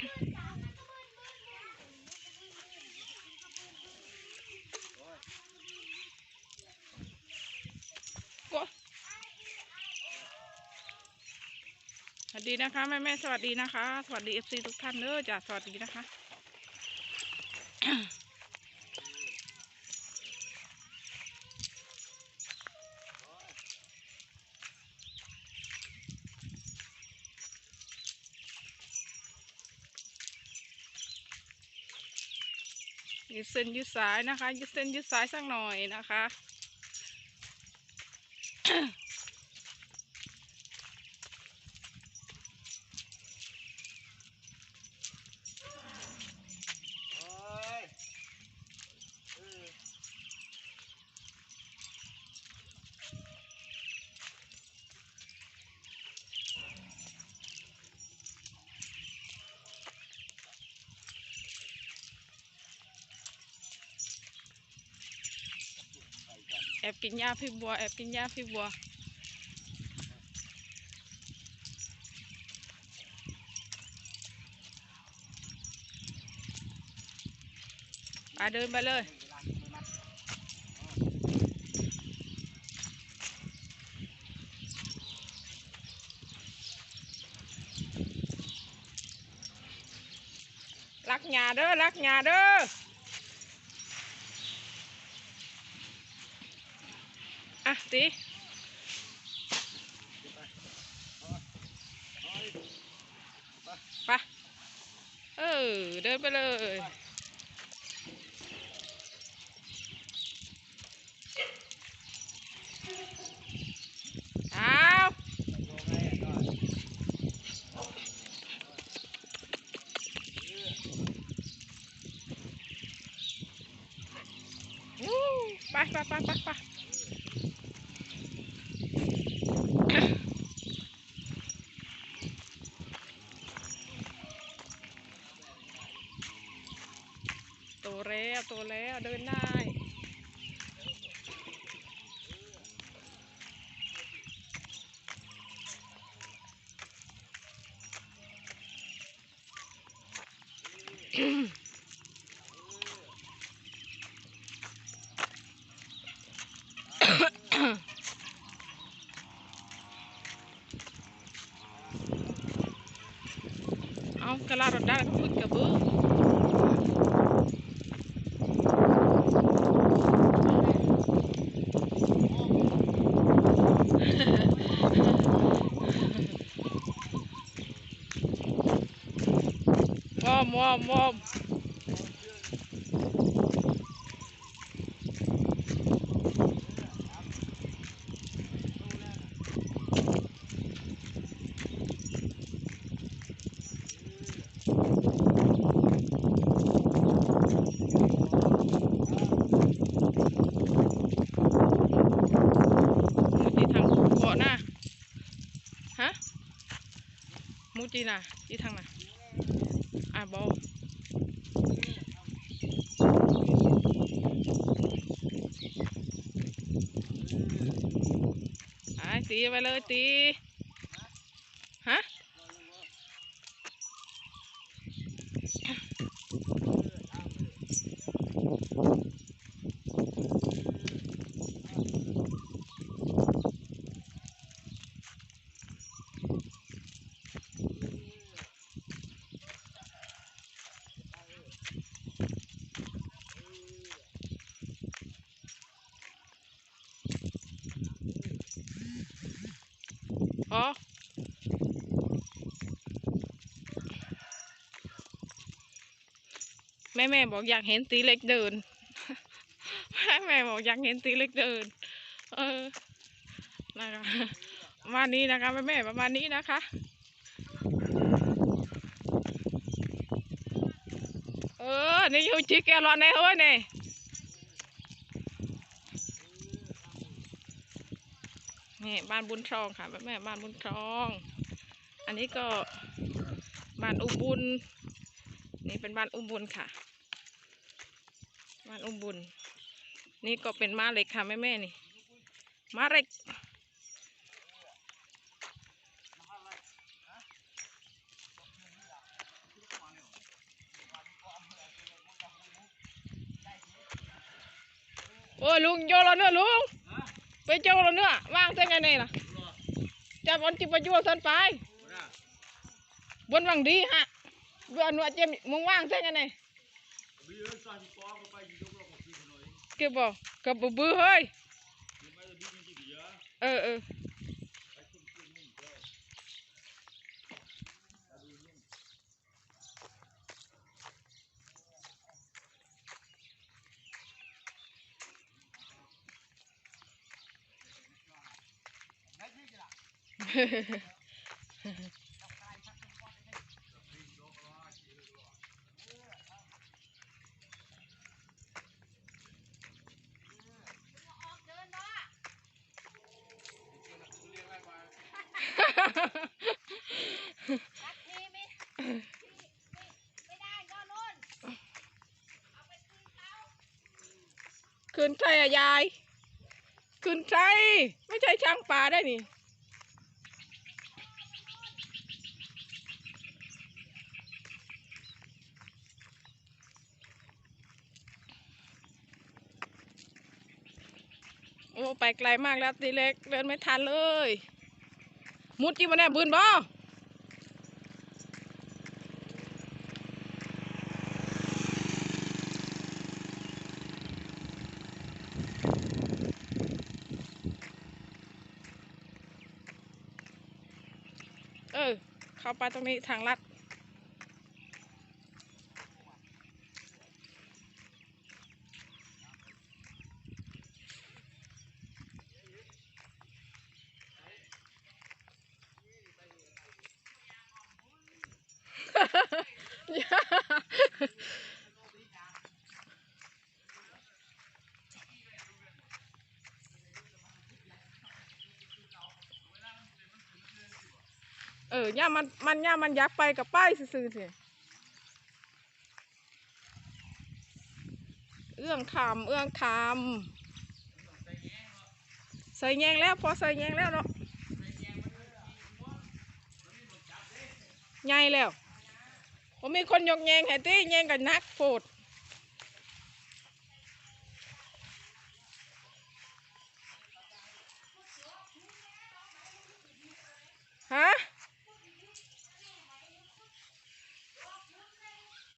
สวัสดีนะคะแม่แม่สวัสดีนะคะ สวัสดีเอฟซีทุกท่านเด้อจ้ะสวัสดีนะคะ ยืดเส้นยืดสายนะคะ ยืดเส้นยืดสายสักหน่อยนะคะ แอบกินหญ้าพี่บัวแอบกินหญ้าพี่บัว ไปเดินไปเลย รักหญ้าเด้ อรักหญ้าเด้ออะตีไปเออ เดินไปเลยเอาโยงไงอะก่อนวู้ไปไปไปไปไปโตแล้ว โตแล้วเดินได้เอากระลาดได้ก็พูดกับบื้อ วอมวอมวอมมู อะบอตีไปเลยตี อ๋อแม่แม่บอกอยากเห็นตีเล็กเดิน แม่แม่บอกอยากเห็นตีเล็กเดิน เออ นะคะประมาณนี้นะคะแม่แม่ประมาณนี้นะคะ เออ นี่ยูจีแกรอนในเฮ้ยเนี่ย นี่บ้านบุญทองค่ะแม่แม่บ้านบุญทอง อันนี้ก็บ้านอุบุญนี่เป็นบ้านอุบุญค่ะ บ้านอุบุญนี่ก็เป็นม้าเหล็กค่ะแม่แม่นี่ม้าเหล็กโอ้ลุงโยนแล้วเนอะลุง ไปโยนเราเนื้อว่างเส้นไงนี่ล่ะจะบอลจิบประโยชน์สันไปบนวังดีฮะเบื่อหนวดเจมมึงว่างเส้นไงนี่เนี่ยเก็บบอกกับบื้อเฮ้ยเออเออ ไปชุ่มชุ่มนุ่มเด้อตาดูนุ่มไม่ใช่จ้ะ ทักทีไม่ไม่ไม่ได้ก็นู่นเอาไป คืนเขาคืนใครอะยาย คืนใคร ไม่ใช่ช้างป่าได้นี่ อ้ไปไกลมากแล้วตีเล็กเดินไม่ทันเลย มุดจีมาแน่บืนบ่เออ เข้าไปตรงนี้ทางลัด เออย่ามันมันย่ามันยักไปกับป้ายซื่อๆสิเอื้องคำเอื้องคำใส่แยงแล้วพอใส่แยงแล้วเนาะใหญ่แล้ว ผมมีคนยกแยงให้ตี้แยงกับนักโฟดฮะ